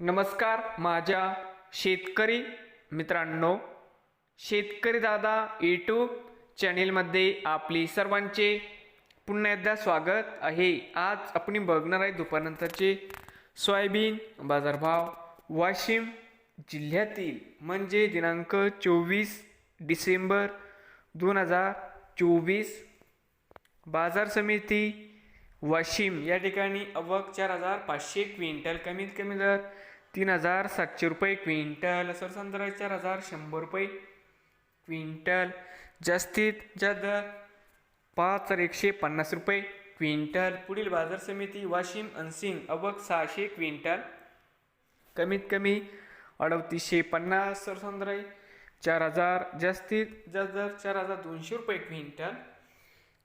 नमस्कार माझ्या शेतकरी मित्रांनो शेतकरी दादा यूट्यूब चॅनेलमध्ये आपली सर्वांचे पुन्हा एकदा स्वागत आहे. आज आपण बघणार आहे दुपारनंतरचे सोयाबीन बाजारभाव वाशिम जिल्ह्यातील म्हणजे दिनांक चोवीस डिसेंबर दोन हजार चोवीस. बाजार समिती वाशिम. या ठिकाणी अवक चार हजार पाचशे क्विंटल कमीत कमी दर तीन हजार सातशे रुपये क्विंटल. सरसंद्रा चार हजार शंभर रुपये क्विंटल. जास्तीत जास्त दर पाच हजार एकशे पन्नास रुपये क्विंटल. पुढील बाजार समिती वाशिम अनसिंग अवक सहाशे क्विंटल कमीत कमी अडतीसशे पन्नास. सरसंद्राई चार हजार जास्तीत जास्त दर चार हजार दोनशे रुपये क्विंटल.